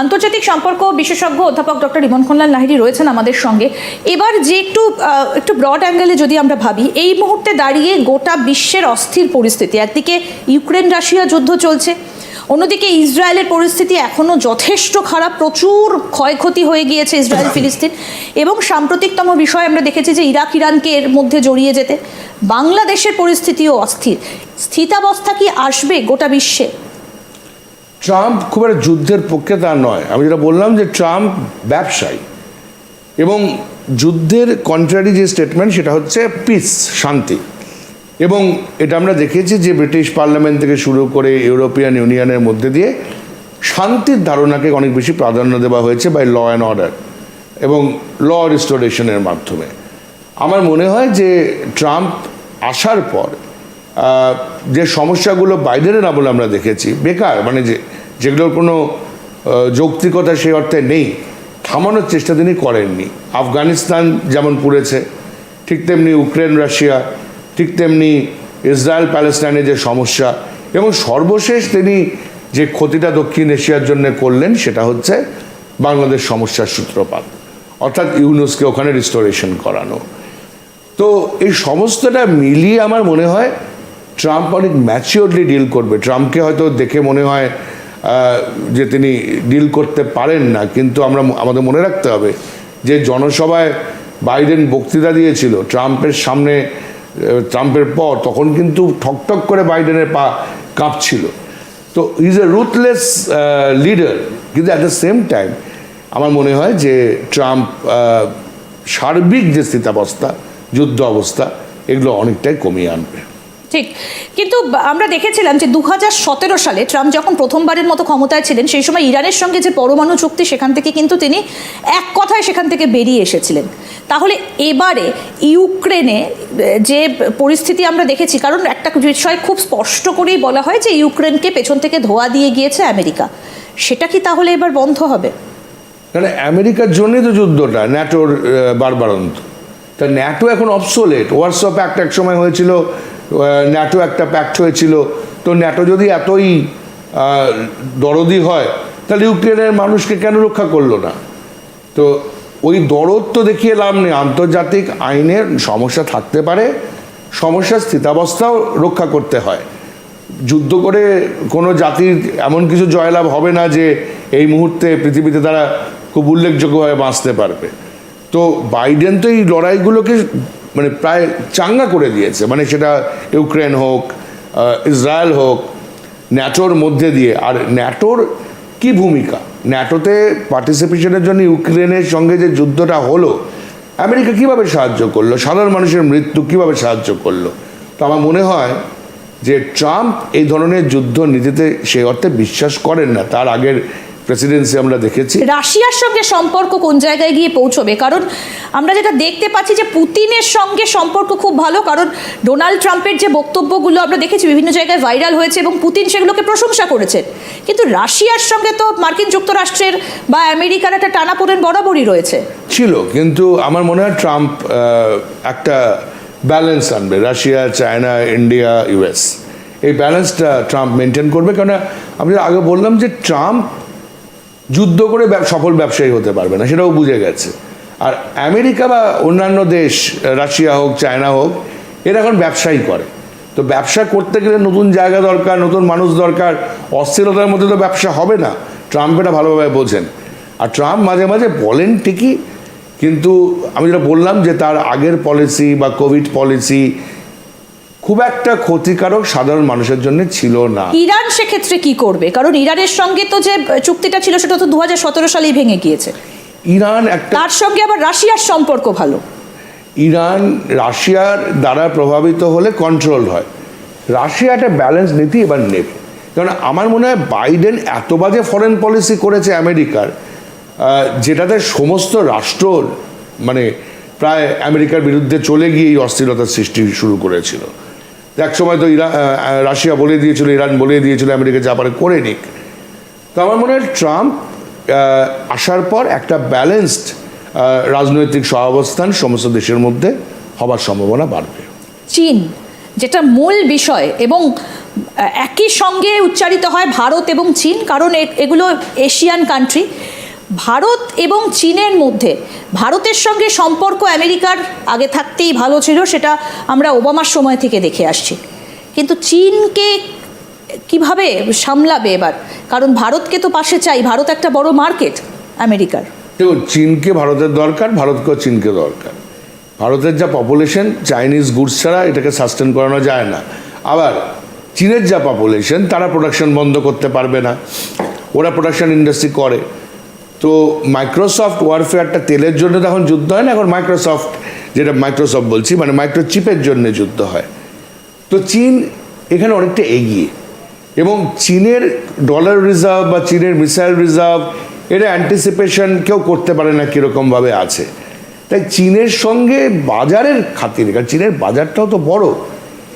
আন্তর্জাতিক সম্পর্ক বিশেষজ্ঞ অধ্যাপক ডক্টর রিমন খন্লাল লাহিড়ী রয়েছেন আমাদের সঙ্গে। এবার যে একটু একটু ব্রড অ্যাঙ্গেলে যদি আমরা ভাবি এই মুহূর্তে দাঁড়িয়ে গোটা বিশ্বের অস্থির পরিস্থিতি একদিকে ইউক্রেন রাশিয়া যুদ্ধ চলছে অন্যদিকে ইসরায়েলের পরিস্থিতি এখনও যথেষ্ট খারাপ প্রচুর ক্ষয়ক্ষতি হয়ে গিয়েছে ইসরায়েল ফিলিস্তিন। এবং সাম্প্রতিকতম বিষয় আমরা দেখেছি যে ইরাক ইরানকে এর মধ্যে জড়িয়ে যেতে। বাংলাদেশের পরিস্থিতিও অস্থির। স্থিতাবস্থা কি আসবে গোটা বিশ্বে? ট্রাম্প খুব একটা যুদ্ধের পক্ষে তা নয়। আমি যেটা বললাম যে ট্রাম্প ব্যবসায়ী এবং যুদ্ধের কন্ট্রারি যে স্টেটমেন্ট সেটা হচ্ছে পিস শান্তি। এবং এটা আমরা দেখেছি যে ব্রিটিশ পার্লামেন্ট থেকে শুরু করে ইউরোপিয়ান ইউনিয়নের মধ্যে দিয়ে শান্তির ধারণাকে অনেক বেশি প্রাধান্য দেওয়া হয়েছে বাই ল অ্যান্ড অর্ডার এবং ল রিস্টোরেশনের মাধ্যমে। আমার মনে হয় যে ট্রাম্প আসার পর যে সমস্যাগুলো বাইডেনের আমলে আমরা দেখেছি, বেকার মানে যে, যেগুলোর কোনো যৌক্তিকতা সেই অর্থে নেই, থামানোর চেষ্টা তিনি করেননি। আফগানিস্তান যেমন পুড়েছে, ঠিক তেমনি ইউক্রেন, রাশিয়া, ঠিক তেমনি ইসরায়েল প্যালেস্টাইনের যে সমস্যা, এবং সর্বশেষ তিনি যে ক্ষতিটা দক্ষিণ এশিয়ার জন্য করলেন, সেটা হচ্ছে বাংলাদেশ সমস্যার সূত্রপাত, অর্থাৎ ইউনুসকে ওখানে রিস্টোরেশন করানো। তো এই সমস্তটা মিলিয়ে আমার মনে হয় ট্রাম্প অনেক ম্যাচিওরলি ডিল করবে। ট্রাম্পকে হয়তো দেখে মনে হয় যে তিনি ডিল করতে পারেন না, কিন্তু আমরা আমাদের মনে রাখতে হবে যে জনসভায় বাইডেন বক্তৃতা দিয়েছিল ট্রাম্পের সামনে ট্রাম্পের পর, তখন কিন্তু ঠকঠক করে বাইডেনের পা কাঁপছিল। তো ইজ এ রুথলেস লিডার কিন্তু অ্যাট দ্য সেম টাইম আমার মনে হয় যে ট্রাম্প সার্বিক যে স্থিতাবস্থা যুদ্ধ অবস্থা এগুলো অনেকটাই কমিয়ে আনবে। ঠিক। কিন্তু আমরা দেখেছিলাম যে দু হাজার সতেরো সালে ট্রাম্প যখন প্রথমবারের মতো ক্ষমতায় ছিলেন, সেই সময় ইরানের সঙ্গে যে পরমাণু চুক্তি, সেখান থেকে কিন্তু তিনি এক কথায় সেখান থেকে বেরিয়ে এসেছিলেন। তাহলে এবারে ইউক্রেনে যে পরিস্থিতি আমরা দেখেছি, কারণ একটা বিষয় খুব স্পষ্ট করেই বলা হয় যে ইউক্রেনকে পেছন থেকে ধোয়া দিয়ে গিয়েছে আমেরিকা। সেটা কি তাহলে এবার বন্ধ হবে? কারণ আমেরিকার জন্যই তো যুদ্ধটা, ন্যাটোর বারবারন্ত তা ন্যাটো এখন অবসোলেট হোয়াটসঅ্যাপ একটা এক সময় হয়েছিল ন্যাটো একটা প্যাক্ট হয়েছিল। তো ন্যাটো যদি এতই দরদি হয়, তাহলে ইউক্রেনের মানুষকে কেন রক্ষা করল না? তো ওই দরদ তো দেখিয়ে লাভ নেই। আন্তর্জাতিক আইনের সমস্যা থাকতে পারে, সমস্যার স্থিতাবস্থাও রক্ষা করতে হয়। যুদ্ধ করে কোনো জাতির এমন কিছু জয়লাভ হবে না যে এই মুহূর্তে পৃথিবীতে তারা খুব উল্লেখযোগ্যভাবে বাঁচতে পারবে। তো বাইডেন তো এই লড়াইগুলোকে মানে প্রায় চাঙ্গা করে দিয়েছে। মানে সেটা ইউক্রেন হোক ইসরায়েল হোক, ন্যাটোর মধ্যে দিয়ে। আর ন্যাটোর কি ভূমিকা? ন্যাটোতে পার্টিসিপেশনের জন্য ইউক্রেনের সঙ্গে যে যুদ্ধটা হলো, আমেরিকা কীভাবে সাহায্য করল? সাধারণ মানুষের মৃত্যু কীভাবে সাহায্য করল? তো আমার মনে হয় যে ট্রাম্প এই ধরনের যুদ্ধ নীতিতে সেই অর্থে বিশ্বাস করেন না। তার আগের প্রেসিডেন্সি আমরা দেখেছি। রাশিয়ার সঙ্গে সম্পর্ক কোন জায়গায় গিয়ে পৌঁছবে? কারণ আমরা যেটা দেখতে পাচ্ছি যে পুতিনের সঙ্গে সম্পর্ক খুব ভালো কারণ ডোনাল্ড ট্রাম্পের যে বক্তব্যগুলো আমরা দেখেছি বিভিন্ন জায়গায় ভাইরাল হয়েছে এবং পুতিন সেগুলোকে প্রশংসা করেছেন কিন্তু রাশিয়ার সঙ্গে তো মার্কিন যুক্তরাষ্ট্রের বা আমেরিকার একটা টানাপোড়েন বরাবরই রয়েছে। ছিল কিন্তু আমার মনে হয় ট্রাম্প একটা ব্যালেন্স আনবে রাশিয়া চায়না ইন্ডিয়া ইউএস এই ব্যালেন্সটা ট্রাম্প মেনটেন করবে কেন আমি আগে বললাম যে ট্রাম্প যুদ্ধ করে সফল ব্যবসায়ী হতে পারবে না, সেটাও বুঝে গেছে। আর আমেরিকা বা অন্যান্য দেশ, রাশিয়া হোক, চায়না হোক, এরা এখন ব্যবসাই করে। তো ব্যবসা করতে গেলে নতুন জায়গা দরকার, নতুন মানুষ দরকার, অস্থিরতার মধ্যে তো ব্যবসা হবে না। ট্রাম্প এটা ভালোভাবে বোঝেন। আর ট্রাম্প মাঝে মাঝে বলেন ঠিকই, কিন্তু আমি যেটা বললাম যে তার আগের পলিসি বা কোভিড পলিসি খুব একটা ক্ষতিকারক সাধারণ মানুষের জন্য ছিল না। ইরান সেক্ষেত্রে কি করবে? কারণ ইরানের সঙ্গে তো যে চুক্তিটা ছিল সেটা তো দু হাজার সতেরো সালেই ভেঙে গিয়েছে। ইরান একটা তার সঙ্গে আবার রাশিয়ার সম্পর্ক ভালো। ইরান রাশিয়ার দ্বারা প্রভাবিত হলে কন্ট্রোল হয়। রাশিয়া একটা ব্যালেন্স নীতি এবার নেবে। কারণ আমার মনে হয় বাইডেন এত বাজে ফরেন পলিসি করেছে আমেরিকার যেটাতে সমস্ত রাষ্ট্র মানে প্রায় আমেরিকার বিরুদ্ধে চলে গিয়ে এই অস্থিরতার সৃষ্টি শুরু করেছিল। এক সময় তো ইরান রাশিয়া বলে দিয়েছিল, ইরান বলে দিয়েছিল, আমেরিকা পারে করে নিক। তো আমার মনে হয় ট্রাম্প আসার পর একটা ব্যালেন্সড রাজনৈতিক সহাবস্থান সমস্ত দেশের মধ্যে হবার সম্ভাবনা বাড়বে। চীন, যেটা মূল বিষয় এবং একই সঙ্গে উচ্চারিত হয় ভারত এবং চীন, কারণ এগুলো এশিয়ান কান্ট্রি ভারত এবং চীনের মধ্যে ভারতের সঙ্গে সম্পর্ক আমেরিকার আগে থাকতেই ভালো ছিল, সেটা আমরা ওবামার সময় থেকে দেখে আসছি। কিন্তু চীনকে কীভাবে সামলাবে এবার? কারণ ভারতকে তো পাশে চাই, ভারত একটা বড় মার্কেট আমেরিকার। দেখুন, চীনকে ভারতের দরকার, ভারতকেও চীনকে দরকার। ভারতের যা পপুলেশন চাইনিজ গুডস ছাড়া এটাকে সাস্টেন করানো যায় না। আবার চীনের যা পপুলেশন তারা প্রোডাকশন বন্ধ করতে পারবে না। ওরা প্রোডাকশন ইন্ডাস্ট্রি করে। তো মাইক্রোসফট ওয়ারফেয়ারটা তেলের জন্য তখন যুদ্ধ হয় না, এখন মাইক্রোসফট যেটা মাইক্রোসফট বলছি মানে মাইক্রোচিপের জন্য যুদ্ধ হয়। তো চীন এখানে অনেকটা এগিয়ে। এবং চীনের ডলার রিজার্ভ বা চীনের মিসাইল রিজার্ভ এটা অ্যান্টিসিপেশন কেউ করতে পারে না কীরকমভাবে আছে। তাই চীনের সঙ্গে বাজারের খাতিরে, কারণ চীনের বাজারটাও তো বড়,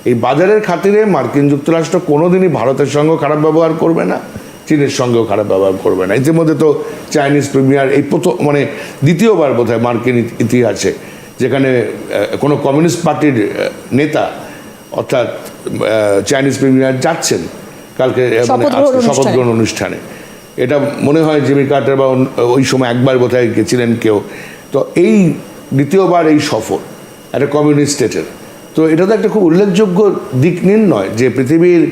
এই বাজারের খাতিরে মার্কিন যুক্তরাষ্ট্র কোনোদিনই ভারতের সঙ্গেও খারাপ ব্যবহার করবে না। চীনের সঙ্গেও খারাপ ব্যবহার করবে না। ইতিমধ্যে তো চাইনিজ প্রিমিয়ার এই প্রথম মানে দ্বিতীয়বার বোধ হয় মার্কিন ইতিহাসে যেখানে কোনো কমিউনিস্ট পার্টির নেতা অর্থাৎ চাইনিজ প্রিমিয়ার যাচ্ছেন কালকে মানে শপথ গ্রহণ অনুষ্ঠানে। এটা মনে হয় জিমি কার্টার বা ওই সময় একবার বোধহয় গেছিলেন কেউ। তো এই দ্বিতীয়বার এই সফর একটা কমিউনিস্ট স্টেটের। তো এটা তো একটা খুব উল্লেখযোগ্য দিক নির্ণয় যে পৃথিবীর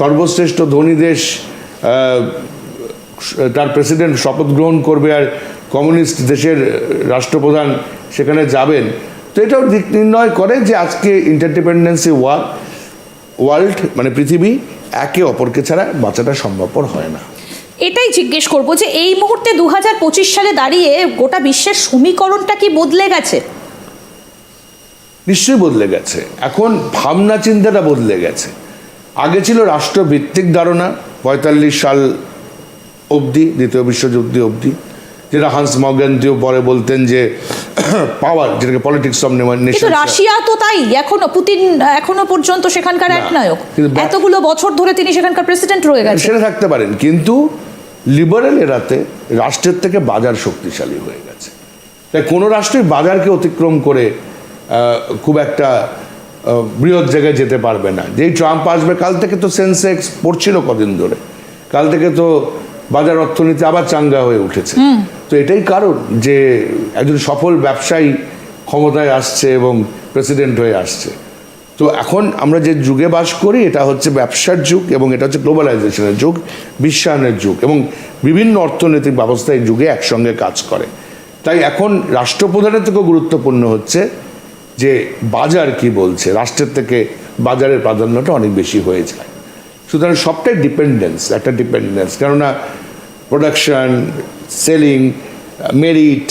সর্বশ্রেষ্ঠ ধনী দেশ তার প্রেসিডেন্ট শপথ গ্রহণ করবে আর কমিউনিস্ট দেশের রাষ্ট্রপ্রধান সেখানে যাবেন। তো এটাও দিক নির্ণয় করে যে আজকে ইন্টারডিপেন্ডেন্সি ওয়ার ওয়ার্ল্ড মানে পৃথিবী একে অপরকে ছাড়া বাঁচাটা সম্ভবপর হয় না। এটাই জিজ্ঞেস করব যে এই মুহূর্তে দু হাজার পঁচিশ সালে দাঁড়িয়ে গোটা বিশ্বের সমীকরণটা কি বদলে গেছে? নিশ্চয়ই বদলে গেছে। এখন ভাবনা চিন্তাটা বদলে গেছে। আগে ছিল রাষ্ট্রভিত্তিক ধারণা পঁয়তাল্লিশ সাল অবধি দ্বিতীয় বিশ্বযুদ্ধ অবধি যেটা হান্স মগেন্তিও পরে বলতেন যে পাওয়ার যেটাকে পলিটিক্স অফ নেশন রাশিয়া তো তাই এখনও পুতিন এখনও পর্যন্ত সেখানকার এক নায়ক। এতগুলো বছর ধরে তিনি সেখানকার প্রেসিডেন্ট রয়ে গেছে সেটা থাকতে পারেন কিন্তু লিবারেল এরাতে রাষ্ট্রের থেকে বাজার শক্তিশালী হয়ে গেছে। তাই কোনো রাষ্ট্রই বাজারকে অতিক্রম করে খুব একটা বৃহৎ জায়গায় যেতে পারবে না। যেই ট্রাম্প আসবে কাল থেকে তো সেন্সেক্স পড়ছিল কদিন ধরে। কাল থেকে তো বাজার অর্থনীতি আবার চাঙ্গা হয়ে উঠেছে। তো এটাই কারণ যে একজন সফল ব্যবসায়ী ক্ষমতায় আসছে এবং প্রেসিডেন্ট হয়ে আসছে। তো এখন আমরা যে যুগে বাস করি এটা হচ্ছে ব্যবসার যুগ এবং এটা হচ্ছে গ্লোবালাইজেশনের যুগ বিশ্বায়নের যুগ এবং বিভিন্ন অর্থনৈতিক ব্যবস্থা এই যুগে একসঙ্গে কাজ করে। তাই এখন রাষ্ট্রপ্রধানের থেকেও গুরুত্বপূর্ণ হচ্ছে যে বাজার কি বলছে, রাষ্ট্রের থেকে বাজারের প্রাধান্যটা অনেক বেশি হয়ে যায়। সুতরাং সবটাই ডিপেন্ডেন্স একটা ডিপেন্ডেন্স কেননা প্রোডাকশন সেলিং মেরিট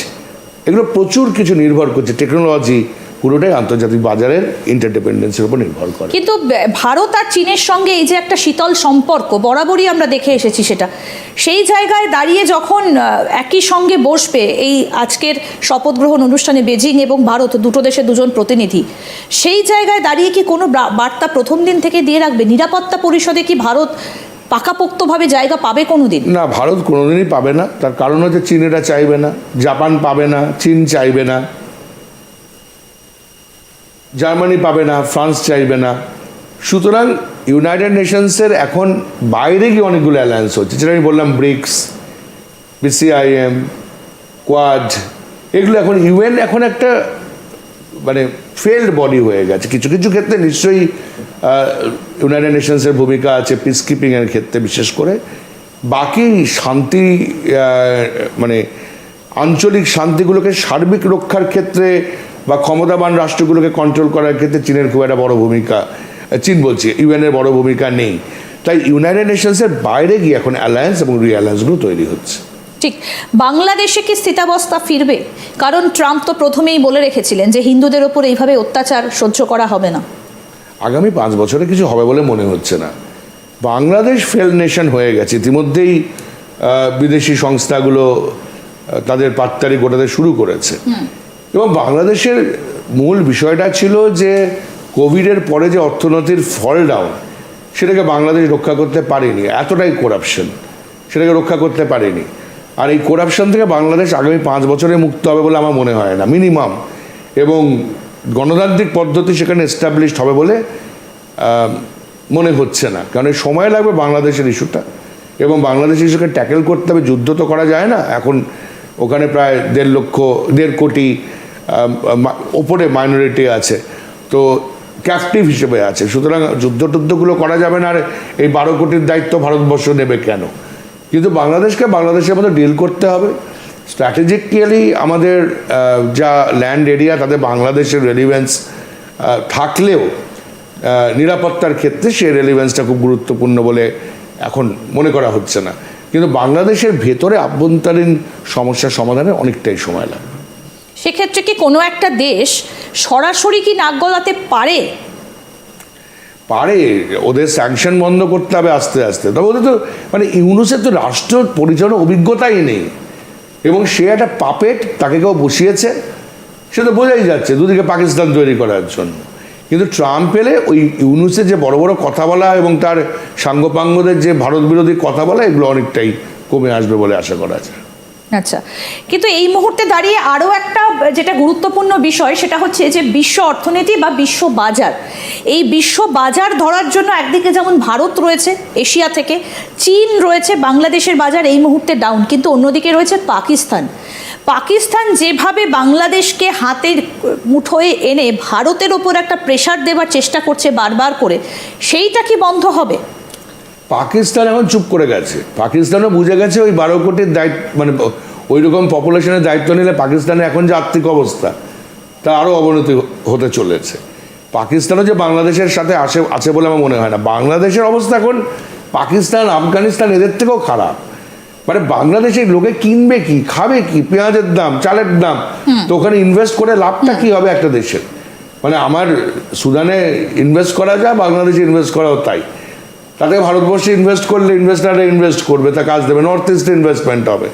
এগুলো প্রচুর কিছু নির্ভর করছে। টেকনোলজি পুরোটাই আন্তর্জাতিক বাজারের ইন্টারডিপেন্ডেন্সের উপর নির্ভর করে। কিন্তু ভারত আর চীনের সঙ্গে এই যে একটা শীতল সম্পর্ক বরাবরই আমরা দেখে এসেছি সেটা। সেই জায়গায় দাঁড়িয়ে যখন একই সঙ্গে বসবে এই আজকের শপথ গ্রহণ অনুষ্ঠানে বেজিং এবং ভারত দুটো দেশের দুজন প্রতিনিধি সেই জায়গায় দাঁড়িয়ে কি কোনো বার্তা প্রথম দিন থেকে দিয়ে রাখবে? নিরাপত্তা পরিষদে কি ভারত পাকাপোক্তভাবে জায়গা পাবে কোনো দিন না ভারত কোনোদিনই পাবে না। তার কারণ হচ্ছে চীনেরা চাইবে না জাপান পাবে না চীন চাইবে না। জার্মানি পাবে না, ফ্রান্স চাইবে না। সুতরাং ইউনাইটেড নেশনসের এখন বাইরে গিয়ে অনেকগুলো অ্যালায়েন্স হচ্ছে। যেটা আমি বললাম, ব্রিক্স, বিসিআইএম, কোয়াড, এগুলো এখন ইউএন এখন একটা মানে ফেল্ড বডি হয়ে গেছে। কিছু কিছু ক্ষেত্রে নিশ্চয়ই ইউনাইটেড নেশনসের ভূমিকা আছে পিস কিপিংয়ের ক্ষেত্রে বিশেষ করে। বাকি শান্তি মানে আঞ্চলিক শান্তিগুলোকে সার্বিক রক্ষার ক্ষেত্রে বা ক্ষমতাবান রাষ্ট্রগুলোকে কন্ট্রোল করার ক্ষেত্রে চীনের খুব একটা বড় ভূমিকা চীন বলছি ইউএনের বড় ভূমিকা নেই। তাই ইউনাইটেড নেশনসের বাইরে গিয়ে এখন অ্যালায়েন্স এবং রিঅ্যালায়েন্সগুলো তৈরি হচ্ছে। ঠিক বাংলাদেশে কি স্থিতাবস্থা ফিরবে? কারণ ট্রাম্প তো প্রথমেই বলে রেখেছিলেন যে হিন্দুদের ওপর এইভাবে অত্যাচার সহ্য করা হবে না। আগামী পাঁচ বছরে কিছু হবে বলে মনে হচ্ছে না। বাংলাদেশ ফেল নেশন হয়ে গেছে। ইতিমধ্যেই বিদেশি সংস্থাগুলো তাদের পাত্তারি গোটাতে শুরু করেছে। এবং বাংলাদেশের মূল বিষয়টা ছিল যে কোভিডের পরে যে অর্থনীতির ফল ডাউন সেটাকে বাংলাদেশ রক্ষা করতে পারেনি। এতটাই করাপশন সেটাকে রক্ষা করতে পারেনি। আর এই করাপশন থেকে বাংলাদেশ আগামী পাঁচ বছরে মুক্ত হবে বলে আমার মনে হয় না মিনিমাম এবং গণতান্ত্রিক পদ্ধতি সেখানে এস্টাবলিশড হবে বলে মনে হচ্ছে না। কারণ সময় লাগবে বাংলাদেশের ইস্যুটা এবং বাংলাদেশ ইস্যুকে ট্যাকেল করতে হবে, যুদ্ধ তো করা যায় না। এখন ওখানে প্রায় দেড় লক্ষ, দেড় কোটি ওপরে মাইনরিটি আছে। তো ক্যাপটিভ হিসেবে আছে। সুতরাং যুদ্ধ টুদ্ধগুলো করা যাবে না, আর এই বারো কোটির দায়িত্ব ভারতবর্ষ নেবে কেন? কিন্তু বাংলাদেশকে বাংলাদেশের মতো ডিল করতে হবে। স্ট্র্যাটেজিক্যালি আমাদের যা ল্যান্ড এরিয়া তাতে বাংলাদেশের রেলিভেন্স থাকলেও নিরাপত্তার ক্ষেত্রে সেই রেলিভেন্সটা খুব গুরুত্বপূর্ণ বলে এখন মনে করা হচ্ছে না। কিন্তু বাংলাদেশের ভেতরে আভ্যন্তরীণ সমস্যা সমাধানে অনেকটাই সময় লাগবে। সেক্ষেত্রে কি কোনো একটা দেশ সরাসরি কি নাক গলাতে পারে? পারে, ওদের স্যাংশন বন্ধ করতে হবে আস্তে আস্তে। তবে ওদের তো মানে ইউনুসের তো রাষ্ট্র পরিচালনার অভিজ্ঞতাই নেই। এবং সে একটা পাপেট, তাকে কেউ বসিয়েছে, সে তো বোঝাই যাচ্ছে দুদিকে পাকিস্তান তৈরি করার জন্য। কিন্তু ট্রাম্প এলে ওই ইউনুসের যে বড় বড় কথা বলা এবং তার সাঙ্গপাঙ্গদের যে ভারত বিরোধী কথা বলা, এগুলো অনেকটাই কমে আসবে বলে আশা করা যায়। আচ্ছা। কিন্তু এই মুহূর্তে দাঁড়িয়ে আরও একটা, যেটা গুরুত্বপূর্ণ বিষয়, সেটা হচ্ছে যে বিশ্ব অর্থনীতি বা বিশ্ব বাজার। এই বিশ্ব বাজার ধরার জন্য একদিকে যেমন ভারত রয়েছে, এশিয়া থেকে, চীন রয়েছে, বাংলাদেশের বাজার এই মুহূর্তে ডাউন কিন্তু অন্যদিকে রয়েছে পাকিস্তান। পাকিস্তান যেভাবে বাংলাদেশকে হাতের মুঠোয় এনে ভারতের ওপর একটা প্রেশার দেওয়ার চেষ্টা করছে বারবার করে, সেইটা কি বন্ধ হবে? পাকিস্তান এখন চুপ করে গেছে। পাকিস্তানও বুঝে গেছে ওই বারো কোটির দায়িত্ব মানে ওই রকম পপুলেশনের দায়িত্ব নিলে পাকিস্তানের এখন যে আর্থিক অবস্থা তা আরও অবনতি হতে চলেছে। পাকিস্তানও যে বাংলাদেশের সাথে আসে আছে বলে আমার মনে হয় না। বাংলাদেশের অবস্থা এখন পাকিস্তান আফগানিস্তান এদের থেকেও খারাপ। মানে বাংলাদেশের লোকে কিনবে কি খাবে কি পেঁয়াজের দাম চালের দাম তো ওখানে ইনভেস্ট করে লাভটা কি হবে একটা দেশের? মানে আমার সুদানে ইনভেস্ট করা যায় বাংলাদেশে ইনভেস্ট করাও তাই। তাতে ভারতবর্ষে ইনভেস্ট করলে ইনভেস্টাররা ইনভেস্ট করবে, তা কাজ দেবে নর্থ ইস্টে ইনভেস্টমেন্ট হবে।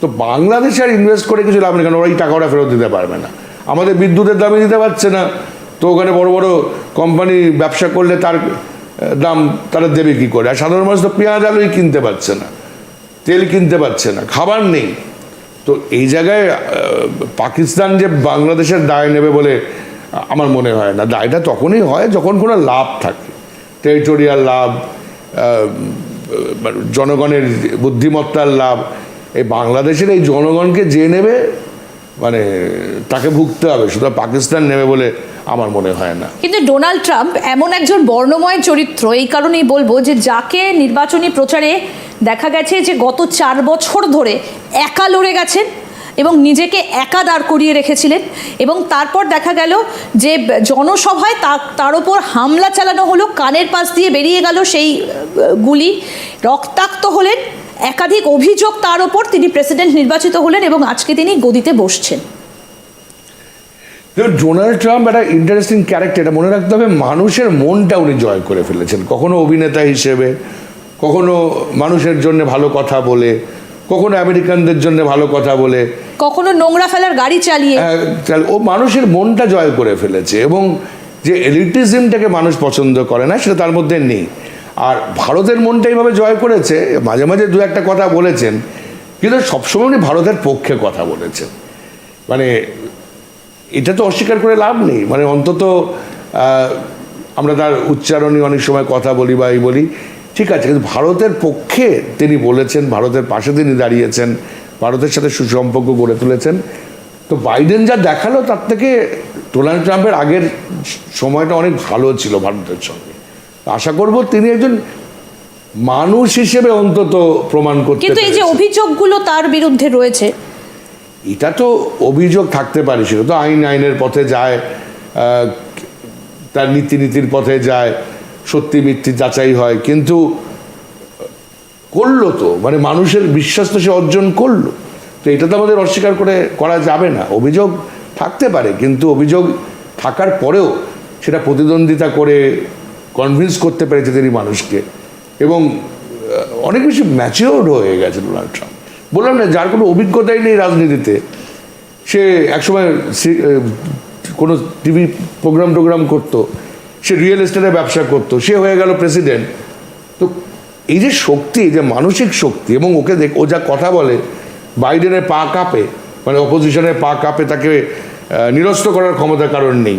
তো বাংলাদেশে আর ইনভেস্ট করে কিছু লাভ নেই, কারণ ওরা এই টাকা ওরা ফেরত দিতে পারবে না। আমাদের বিদ্যুতের দামই দিতে পারছে না। তো ওখানে বড় বড় কোম্পানি ব্যবসা করলে তার দাম তারা দেবে কী করে? আর সাধারণ মানুষ তো পেঁয়াজ, আলুই কিনতে পারছে না, তেল কিনতে পারছে না, খাবার নেই। তো এই জায়গায় পাকিস্তান যে বাংলাদেশের দায় নেবে বলে আমার মনে হয় না। দায়টা তখনই হয় যখন কোনো লাভ থাকে। টেরিটোরিয়াল লাভ মানে জনগণের বুদ্ধিমত্তার লাভ, এই বাংলাদেশের এই জনগণকে যে নেবে মানে তাকে ভুগতে হবে শুধু পাকিস্তান নেবে বলে আমার মনে হয় না। কিন্তু ডোনাল্ড ট্রাম্প এমন একজন বর্ণময় চরিত্র, এই কারণেই বলব যে যাকে নির্বাচনী প্রচারে দেখা গেছে যে গত চার বছর ধরে একা লড়ে গেছেন এবং নিজেকে একা দাঁড় করিয়ে রেখেছিলেন। এবং তারপর দেখা গেল যে জনসভায় তা- তার ওপর হামলা চালানো হলো, কানের পাশ দিয়ে বেরিয়ে গেল সেই গুলি। রক্তাক্ত হলেন, একাধিক অভিযোগ তার ওপর, তিনি প্রেসিডেন্ট নির্বাচিত হলেন এবং আজকে তিনি গদিতে বসছেন। ডোনাল্ড ট্রাম্প একটা ইন্টারেস্টিং ক্যারেক্টার এটা মনে রাখতে হবে, মানুষের মনটা উনি জয় করে ফেলেছেন। কখনো অভিনেতা হিসেবে, কখনো মানুষের জন্য ভালো কথা বলে কখনো আমেরিকানদের জন্য ভালো কথা বলে কখনো নোংরা ফেলার গাড়ি চালিয়ে। আহ, ও মানুষের মনটা জয় করে ফেলেছে এবং যে এলিটিজমটাকে মানুষ পছন্দ করে না সেটা তার মধ্যে নেই। আর ভারতের মনটা এইভাবে জয় করেছে মাঝে মাঝে দু একটা কথা বলেছেন কিন্তু সবসময় উনি ভারতের পক্ষে কথা বলেছেন। মানে এটা তো অস্বীকার করে লাভ নেই। মানে অন্তত আমরা তার উচ্চারণই অনেক সময় কথা বলি বা এই বলি ঠিক আছে কিন্তু ভারতের পক্ষে তিনি বলেছেন ভারতের পাশে তিনি দাঁড়িয়েছেন ভারতের সাথে সুসম্পর্ক গড়ে তুলেছেন। তো বাইডেন যা দেখাল তার থেকে ডোনাল্ড ট্রাম্পের আগের সময়টা অনেক ভালো ছিল ভারতের সঙ্গে। আশা করব তিনি একজন মানুষ হিসেবে অন্তত প্রমাণ করতে কিন্তু এই যে অভিযোগগুলো তার বিরুদ্ধে রয়েছে। এটা তো অভিযোগ থাকতে পারে সেটা তো আইন আইনের পথে যায় তার নীতি নীতির পথে যায় সত্যি মিথ্যি যাচাই হয়, কিন্তু করল তো। মানে মানুষের বিশ্বাস তো সে অর্জন করল। তো এটা তো আমাদের অস্বীকার করে করা যাবে না। অভিযোগ থাকতে পারে, কিন্তু অভিযোগ থাকার পরেও সেটা প্রতিদ্বন্দ্বিতা করে কনভিন্স করতে পেরেছে তিনি মানুষকে। এবং অনেক বেশি ম্যাচিওর হয়ে গেছে ডোনাল্ড ট্রাম্প। বললাম না, যার কোনো অভিজ্ঞতাই নেই রাজনীতিতে। সে একসময় কোনো টিভি প্রোগ্রাম টোগ্রাম করতো। সে রিয়েল এস্টেটের ব্যবসা করতো, সে হয়ে গেল প্রেসিডেন্ট তো এই যে শক্তি যে মানসিক শক্তি, এবং ওকে দেখ, ও যা কথা বলে বাইডেনের পা কাঁপে মানে অপোজিশনের পা কাঁপে, তাকে নিরস্ত করার ক্ষমতা কারণ নেই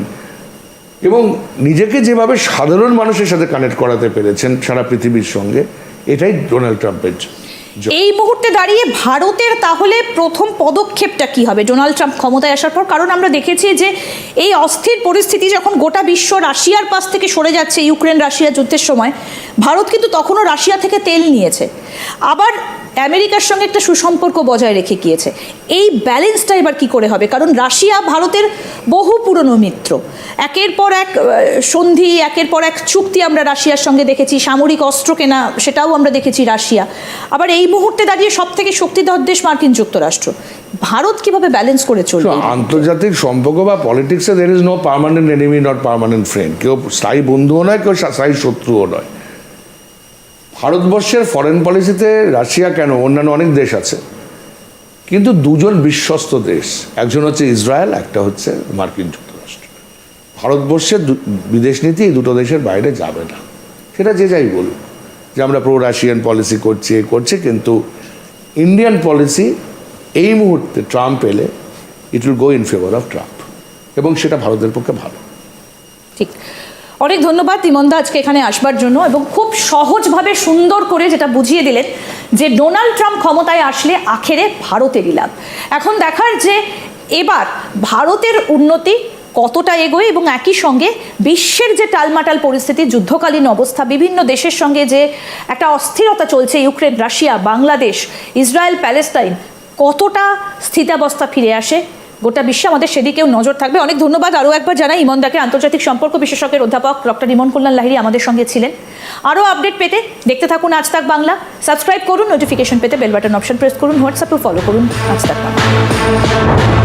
এবং নিজেকে যেভাবে সাধারণ মানুষের সাথে কানেক্ট করাতে পেরেছেন সারা পৃথিবীর সঙ্গে, এটাই ডোনাল্ড ট্রাম্পের। এই মুহূর্তে দাঁড়িয়ে ভারতের তাহলে প্রথম পদক্ষেপটা কি হবে? ডোনাল্ড ট্রাম্প ক্ষমতায় আসার পর কারণ আমরা দেখেছি যে এই অস্থির পরিস্থিতি যখন গোটা বিশ্ব রাশিয়ার পাশ থেকে সরে যাচ্ছে ইউক্রেন রাশিয়া যুদ্ধের সময়, ভারত কিন্তু তখনও রাশিয়া থেকে তেল নিয়েছে। আবার আমেরিকার সঙ্গে একটা সুসম্পর্ক বজায় রেখে গিয়েছে। এই ব্যালেন্সটা এবার কি করে হবে? কারণ রাশিয়া ভারতের বহু পুরনো মিত্র। একের পর এক সন্ধি একের পর এক চুক্তি আমরা রাশিয়ার সঙ্গে দেখেছি। সামরিক অস্ত্র কেনা সেটাও আমরা দেখেছি রাশিয়া। আবার এই মুহূর্তে দাঁড়িয়ে সব থেকে শক্তিধর দেশ মার্কিন যুক্তরাষ্ট্র। ভারত কীভাবে ব্যালেন্স করে চলবে? আন্তর্জাতিক সম্পর্ক বা পলিটিক্সে there is no permanent enemy not permanent friend কেউ স্থায়ী বন্ধুও নয় কেউ স্থায়ী শত্রুও নয়। ভারতবর্ষের ফরেন পলিসিতে রাশিয়া কেন? অন্যান্য অনেক দেশ আছে। কিন্তু দুজন বিশ্বস্ত দেশ, একজন হচ্ছে ইসরায়েল, একটা হচ্ছে মার্কিন যুক্তরাষ্ট্র। ভারতবর্ষের বিদেশ নীতি এই দুটো দেশের বাইরে যাবে না। সেটা যে যাই বলুক, যে আমরা প্রো রাশিয়ান পলিসি করছি, এ করছি, কিন্তু ইন্ডিয়ান পলিসি এই মুহূর্তে ট্রাম্প এলে it will go in favour of Trump এবং সেটা ভারতের পক্ষে ভালো। ঠিক। অনেক ধন্যবাদ তিমন্দা আজকে এখানে আসবার জন্য এবং খুব সহজভাবে সুন্দর করে যেটা বুঝিয়ে দিলেন যে ডোনাল্ড ট্রাম্প ক্ষমতায় আসলে আখেরে ভারতেরই লাভ। এখন দেখার যে এবার ভারতের উন্নতি কতটা এগোয় এবং একই সঙ্গে বিশ্বের যে টালমাটাল পরিস্থিতি, যুদ্ধকালীন অবস্থা, বিভিন্ন দেশের সঙ্গে যে একটা অস্থিরতা চলছে, Ukraine, Russia, Bangladesh, Israel, Palestine, কতটা স্থিতাবস্থা ফিরে আসে গোটা বিশ্বে আমাদের সেদিকেও নজর থাকবে। অনেক ধন্যবাদ আরও একবার জানাই ইমনদাকে আন্তর্জাতিক সম্পর্ক বিশেষজ্ঞের অধ্যাপক ডক্টর ইমন কল্যাণ লাহিরি আমাদের সঙ্গে ছিলেন। আরও আপডেট পেতে দেখতে থাকুন আজ তাক বাংলা। সাবস্ক্রাইব করুন নোটিফিকেশন পেতে বেল বাটন অপশন প্রেস করুন হোয়াটসঅ্যাপে ফলো করুন আজ তাক বাংলা।